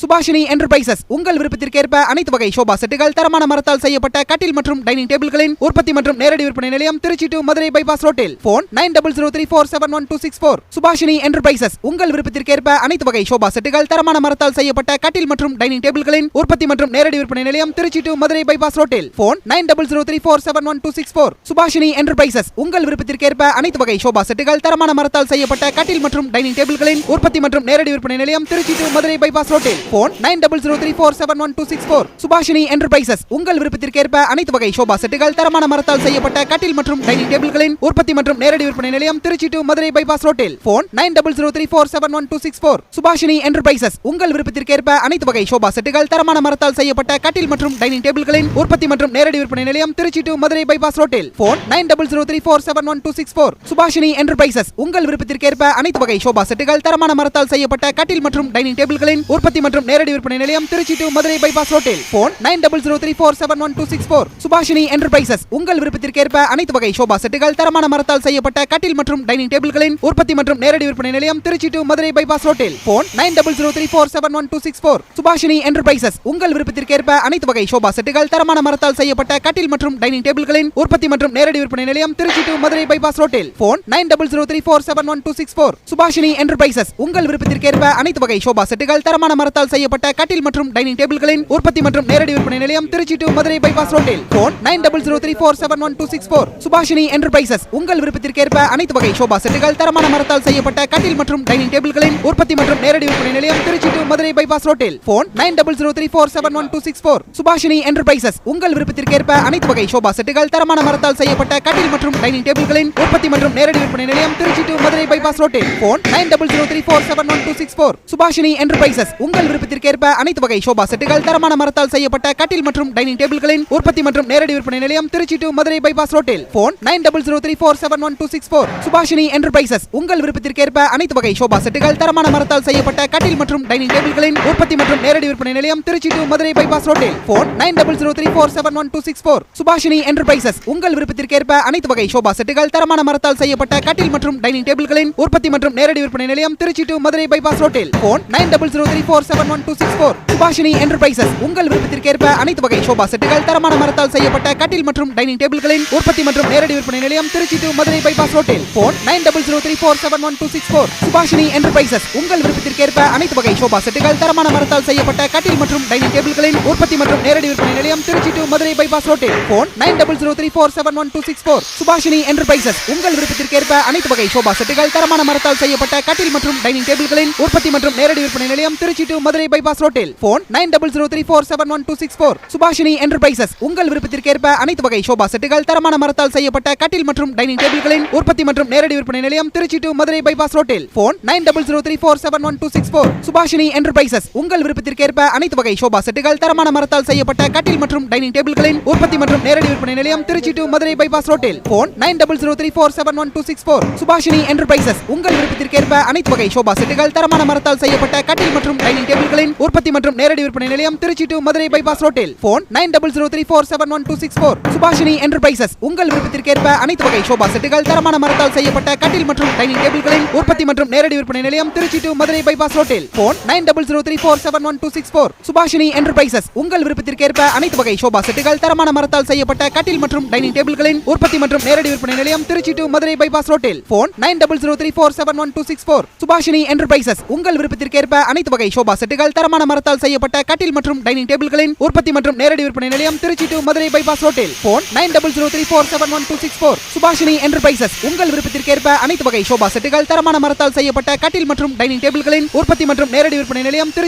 Subhashini enterprises உங்கள் விருப்பத்திற்கேற்ப அனைத்து வகை சோபா செட்டுகள் தரமான மரத்தால் செய்யப்பட்ட கட்டில் மற்றும் டைனிங் டேபிள்களின் உற்பத்தி மற்றும் நேரடி விற்பனை நிலையம் திருச்சி டு மதுரை பைபாஸ் ரோட்டில். Phone nine double zero three four seven one two six four. Subhashini enterprises உங்கள் விருப்பத்திற்கேற்ப அனைத்து வகை சோபா செட்டுகள் தரமான மரத்தால் செய்யப்பட்ட கட்டில் மற்றும் டைனிங் டேபிள்களின் உற்பத்தி மற்றும் நேரடி விற்பனை நிலையம் திருச்சி டு மதுரை பைபாஸ் ரோட்டில். Phone nine double zero three four seven one two six four. Subhashini enterprises உங்கள் விருப்பத்திற்கேற்ப அனைத்து வகை சோபா செட்டுகள் தரமான மரத்தால் செய்யப்பட்ட கட்டில் மற்றும் டைனிங் டேபிள்களின் உற்பத்தி மற்றும் நேரடி விற்பனை நிலையம் திருச்சி டு மதுரை பைபாஸ் ரோட்டில். Phone nine double zero three four seven one two six four Subhashini enterprises உங்கள் விருப்பத்திற்கேற்ப அனைத்து வகை சோபா செட்டுகள் தரமான மரத்தால் செய்யப்பட்ட கட்டில் மற்றும் டைனிங் டேபிள்களின் உற்பத்தி மற்றும் நேரடி விற்பனை நிலையம் திருச்சி டு மதுரை பைபாஸ் ரோட்டில். Phone nine double zero three four seven one two six four Subhashini enterprises உங்கள் விருப்பத்திற்கேற்ப அனைத்து வகை சோபா செட்டுகள் தரமான மரத்தால் செய்யப்பட்ட கட்டில் மற்றும் டைனிங் டேபிள்களின் உற்பத்தி மற்றும் நேரடி விற்பனை நிலையம் திருச்சி டு மதுரை பைபாஸ் ரோட்டில். Phone nine double zero three four seven one two six four Subhashini enterprises உங்கள் விருப்பத்திற்கேற்ப அனைத்து வகை சோபா செட்டுகள் தரமான மரத்தால் செய்யப்பட்ட கட்டில் மற்றும் டைனிங் டேபிள்களின் உற்பத்தி மற்றும் நேரடி விற்பனை நிலையம் திருச்சி டு மதுரை பைபாஸ் ரோட்டில் phone nine double zero three four seven one two six four Subhashini enterprises உங்கள் விருப்பத்திற்கேற்ப அனைத்து வகை சோபா செட்டுகள் தரமான மரத்தால் செய்யப்பட்ட கட்டில் மற்றும் டைனிங் டேபிள்களின் உற்பத்தி மற்றும் நேரடி விற்பனை நிலையம் திருச்சி டு மதுரை பைபாஸ் ரோட்டில் phone nine double zero three four seven one two six four Subhashini enterprises உங்கள் விருப்பத்திற்கேற்ப அனைத்து வகை சோபா செட்டுகள் தரமான மரத்தால் செய்யப்பட்ட கட்டில் மற்றும் டைனிங் டேபிள்களின் உற்பத்தி மற்றும் நேரடி விற்பனை நிலையம் திருச்சி டு மதுரை பைபாஸ் ரோட்டில் phone nine double zero three four seven one two six four Subhashini enterprises உங்கள் விருப்பத்திற்கேற்ப அனைத்து வகை சோபா செட்டுகள் தரமான மரத்தால் செய்யப்பட்ட கட்டில் மற்றும் டைனிங் டேபிள்களின் உற்பத்தி மற்றும் நேரடி விற்பனை நிலையம் திருச்சி டு மதுரை பைபாஸ் ரோட்டில் phone nine double zero three four seven one two six four. Subhashini enterprises உங்கள் விருப்பத்திற்கேற்ப அனைத்து வகை சோபா செட்டுகள் தரமான மரத்தால் செய்யப்பட்ட கட்டில் மற்றும் டைனிங் டேபிள்களின் உற்பத்தி மற்றும் நேரடி விற்பனை நிலையம் திருச்சி டு மதுரை பைபாஸ் ரோட்டில் phone nine double zero three four seven one two six four. Subhashini enterprises உங்கள் விருப்பத்திற்கேற்ப அனைத்து வகை சோபா செட்டுகள் தரமான மரத்தால் செய்யப்பட்ட கட்டில் மற்றும் டைனிங் டேபிள்களின் உற்பத்தி மற்றும் நேரடி விற்பனை நிலையம் திருச்சி டு மதுரை பைபாஸ் ரோட்டில் phone nine double zero three four seven one two six four. Subhashini enterprises உங்கள் விருப்பத்திற்கேற்ப அனைத்து வகை சோபா செட்டுகள் தரமான மரத்தால் செய்யப்பட்ட கட்டில் மற்றும் டைனிங் டேபிள்களின் உற்பத்தி மற்றும் நேரடி விற்பனை நிலையம் திருச்சி டு மதுரை பைபாஸ் ரோட்டில் phone nine double zero three four seven one two six four Subhashini enterprises உங்கள் விருப்பத்திற்கேற்ப அனைத்து வகை சோபா செட்டுகள் தரமான மரத்தால் செய்யப்பட்ட கட்டில் மற்றும் டைனிங் டேபிள்களின் உற்பத்தி மற்றும் நேரடி விற்பனை நிலையம் திருச்சி டு மதுரை பைபாஸ் ரோட்டில் phone nine double zero three four seven one two six four Subhashini enterprises உங்கள் விருப்பத்திற்கேற்ப அனைத்து வகை சோபா செட்டுகள் தரமான மரத்தால் செய்யப்பட்ட கட்டில் மற்றும் டைனிங் டேபிள்களின் உற்பத்தி மற்றும் நேரடி விற்பனை நிலையம் திருச்சி டு மதுரை பைபாஸ் ரோட்டில் phone nine double zero three four seven one two six four Subhashini enterprises உங்கள் விருப்பத்திற்கேற்ப அனைத்து வகை சோபா செட்டுகள் தரமான மரத்தால் செய்யப்பட்ட கட்டில் மற்றும் டைனிங் டேபிள்களின் உற்பத்தி மற்றும் நேரடி விற்பனை நிலையம் திருச்சி டு மதுரை பைபாஸ் ரோட்டில். Phone nine double zero three four seven one two six four. Subhashini enterprises உங்கள் விருப்பத்திற்கேற்ப அனைத்து வகை சோபா செட்டுகள் தரமான மரத்தால் செய்யப்பட்ட கட்டில் மற்றும் டைனிங் டேபிள்களின் உற்பத்தி மற்றும் நேரடி விற்பனை நிலையம் திருச்சி டு மதுரை பைபாஸ் ரோட்டில். Phone nine double zero three four seven one two six four. Subhashini enterprises உங்கள் விருப்பத்திற்கேற்ப அனைத்து வகை சோபா செட்டுகள் தரமான மரத்தால் செய்யப்பட்ட கட்டில் மற்றும் டைனிங் டேபிள்களின் உற்பத்தி மற்றும் நேரடி விற்பனை நிலையம் திருச்சி டு மதுரை பைபாஸ் ரோட்டில் phone nine double zero three four seven one two six four Subhashini enterprises உங்கள் விருப்பத்திற்கேற்ப அனைத்து வகை சோபா செட்டுகள் தரமான மரத்தால் செய்யப்பட்ட கட்டில் மற்றும் டைனிங் டேபிள்களின் உற்பத்தி மற்றும் நேரடி விற்பனை நிலையம் திருச்சி டு மதுரை பைபாஸ் ரோட்டில் phone nine double zero three four seven one two six four Subhashini enterprises உங்கள் விருப்பத்திற்கேற்ப அனைத்து வகை சோபா செட்டுகள் தரமான மரத்தால் செய்யப்பட்ட கட்டில் மற்றும் டைனிங் டேபிள்களின் உற்பத்தி மற்றும் நேரடி விற்பனை நிலையம் திருச்சி டு மதுரை பைபாஸ் ரோட்டில் phone nine double zero three four seven one two six four Subhashini enterprises உங்கள் விருப்பத்திற்கேற்ப அனைத்து வகை சோபா செட்டுகள் தரமான மரத்தால் செய்யப்பட்ட கட்டில் மற்றும் டைனிங் டேபிள் டேபிள்களின் உற்பத்தி மற்றும் நேரடி விற்பனை நிலையம் திருச்சி டு மதுரை பைபாஸ் ரோட்டில் phone nine double zero three four seven one two six four Subhashini enterprises உங்கள் விருப்பத்திற்கேற்ப அனைத்து வகை சோபா செட்டுகள் தரமான மரத்தால் செய்யப்பட்ட கட்டில் மற்றும் டைனிங் டேபிள்களின் உற்பத்தி மற்றும் நேரடி விற்பனை நிலையம் திருச்சி டு மதுரை பைபாஸ் ரோட்டில் phone nine double zero three four seven one two six four Subhashini enterprises உங்கள் விருப்பத்திற்கேற்ப அனைத்து வகை சோபா செட்டுகள் தரமான மரத்தால் செய்யப்பட்ட கட்டில் மற்றும் டைனிங் டேபிள்களின் உற்பத்தி மற்றும் நேரடி விற்பனை நிலையம் திருச்சி டு மதுரை பைபாஸ் ரோட்டில் phone nine double zero three four seven one two six four Subhashini enterprises உங்கள் விருப்பத்திற்கேற்ப அனைத்து வகை சோபா செட்டுகள் தரமான மரத்தால் செய்யப்பட்ட கட்டில் மற்றும் டைனிங் டேபிள்களின் உற்பத்தி மற்றும் நேரடி விற்பனை நிலையம் திருச்சி டு மதுரை பைபாஸ் ரோட்டில் phone nine double zero three four seven one two six four Subhashini enterprises உங்கள் விருப்பத்திற்கேற்ப அனைத்து வகை சோபா செட்டுகள் தரமான மரத்தால் செய்யப்பட்ட கட்டில் மற்றும் டைனிங் டேபிள்களின் உற்பத்தி மற்றும் நேரடி விற்பனை நிலையம் திருச்சி